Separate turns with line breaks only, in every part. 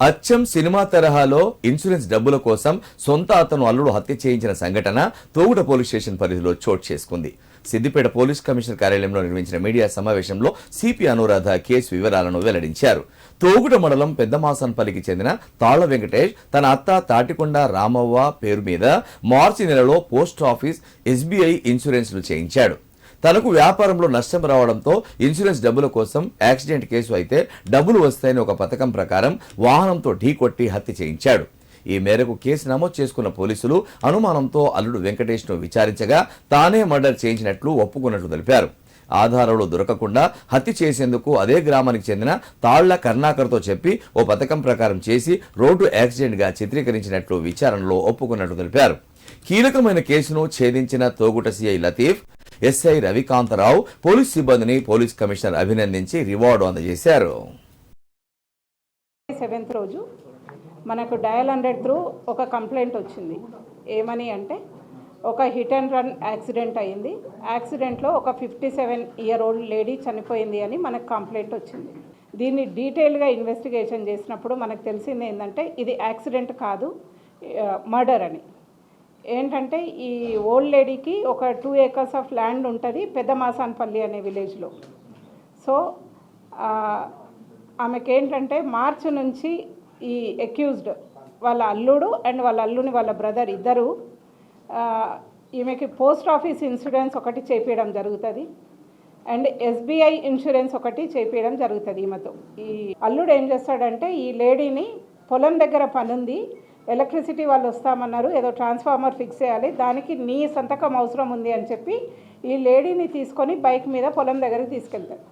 అచ్చం సినిమా తరహాలో ఇన్సూరెన్స్ డబ్బుల కోసం సొంత అతను అల్లుడు హత్య చేయించిన సంఘటన తోగుట పోలీస్ స్టేషన్ పరిధిలో చోటు చేసుకుంది. సిద్దిపేట పోలీస్ కమిషనర్ కార్యాలయంలో నిర్వహించిన మీడియా సమావేశంలో సిపి అనురాధ కేసు వివరాలను వెల్లడించారు. తోగుట మండలం పెద్దమాసన్పల్లికి చెందిన తాళ్ళ వెంకటేష్ తన అత్త తాటికొండ రామవ్వ పేరు మీద మార్చి నెలలో పోస్ట్ ఆఫీస్ ఎస్బీఐ ఇన్సూరెన్స్లు చేయించాడు. తనకు వ్యాపారంలో నష్టం రావడంతో ఇన్సూరెన్స్ డబ్బుల కోసం యాక్సిడెంట్ కేసు అయితే డబ్బులు వస్తాయని ఒక పథకం ప్రకారం వాహనంతో ఢీకొట్టి హత్య చేయించాడు. ఈ మేరకు కేసు నమోదు చేసుకున్న పోలీసులు అనుమానంతో అల్లుడు వెంకటేష్ను విచారించగా తానే మర్డర్ చేయించినట్లు ఒప్పుకున్నట్లు తెలిపారు. ఆధారాలు దొరకకుండా హత్య చేసేందుకు అదే గ్రామానికి చెందిన తాళ్ళ కర్ణాకర్తో చెప్పి ఓ పథకం ప్రకారం చేసి రోడ్డు యాక్సిడెంట్గా చిత్రీకరించినట్లు విచారణలో ఒప్పుకున్నట్లు తెలిపారు. కీలకమైన కేసును ఛేదించిన Toguta CI Latif SI Ravikantharao police సిబ్బందిని పోలీస్ కమిషనర్ అభినందించి రివార్డు అందజేశారు.
సెవెంత్ రోజు మనకు డయల్ హండ్రెడ్ త్రూ ఒక కంప్లైంట్ వచ్చింది. ఏమని అంటే ఒక హిట్ అండ్ రన్ యాక్సిడెంట్ అయింది. యాక్సిడెంట్లో ఒక fifty seven year old lady చనిపోయింది అని మనకు కంప్లైంట్ వచ్చింది. దీన్ని డీటెయిల్గా ఇన్వెస్టిగేషన్ చేసినప్పుడు మనకు తెలిసింది ఏంటంటే ఇది యాక్సిడెంట్ కాదు మర్డర్ అని. ఏంటంటే ఈ ఓల్డ్ లేడీకి ఒక టూ ఏకర్స్ ఆఫ్ ల్యాండ్ ఉంటుంది పెద్ద మాసాన్పల్లి అనే విలేజ్లో. సో ఆమెకి ఏంటంటే మార్చి నుంచి ఈ అక్యూజ్డ్ వాళ్ళ అల్లుడు అండ్ వాళ్ళ అల్లుని వాళ్ళ బ్రదర్ ఇద్దరు ఈమెకి పోస్ట్ ఆఫీస్ ఇన్సూరెన్స్ ఒకటి చేపించడం జరుగుతుంది అండ్ ఎస్బీఐ ఇన్సూరెన్స్ ఒకటి చేపించడం జరుగుతుంది ఈమెతో. ఈ అల్లుడు ఏం చేస్తాడంటే ఈ లేడీని పొలం దగ్గర పనుంది ఎలక్ట్రిసిటీ వాళ్ళు వస్తామన్నారు ఏదో ట్రాన్స్ఫార్మర్ ఫిక్స్ చేయాలి దానికి నీ సంతకం అవసరం ఉంది అని చెప్పి ఈ లేడీని తీసుకొని బైక్ మీద పొలం దగ్గరికి తీసుకెళ్తారు.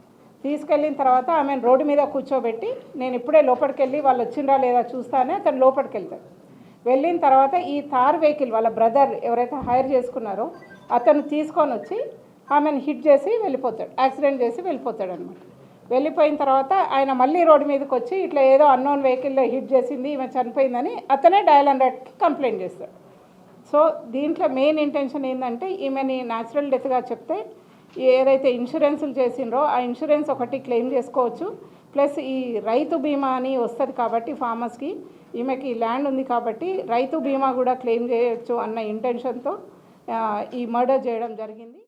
తీసుకెళ్ళిన తర్వాత ఆమెను రోడ్డు మీద కూర్చోబెట్టి నేను ఇప్పుడే లోపలికి వెళ్ళి వాళ్ళు వచ్చిండ్రా లేదా చూస్తానే అతను లోపలికి వెళ్తాడు వెళ్ళిన తర్వాత ఈ తార్ వెహికల్ వాళ్ళ బ్రదర్ ఎవరైతే హైర్ చేసుకున్నారో అతను తీసుకొని వచ్చి ఆమెను హిట్ చేసి వెళ్ళిపోతాడు యాక్సిడెంట్ చేసి వెళ్ళిపోతాడు అనమాట వెళ్ళిపోయిన తర్వాత ఆయన మళ్ళీ రోడ్డు మీదకి వచ్చి ఇట్లా ఏదో అన్నోన్ వెహికల్లో హిట్ చేసింది ఈమె చనిపోయిందని అతనే డయల్ హండ్రెడ్కి కంప్లైంట్ చేస్తాడు. సో దీంట్లో మెయిన్ ఇంటెన్షన్ ఏంటంటే ఈమెని న్యాచురల్ డెత్గా చెప్తే ఏదైతే ఇన్సూరెన్సులు చేసిండ్రో ఆ ఇన్సూరెన్స్ ఒకటి క్లెయిమ్ చేసుకోవచ్చు. ప్లస్ ఈ రైతు బీమా అని వస్తుంది కాబట్టి ఫార్మర్స్కి ఈమెకి ల్యాండ్ ఉంది కాబట్టి రైతు బీమా కూడా క్లెయిమ్ చేయొచ్చు అన్న ఇంటెన్షన్తో ఈ మర్డర్ చేయడం జరిగింది.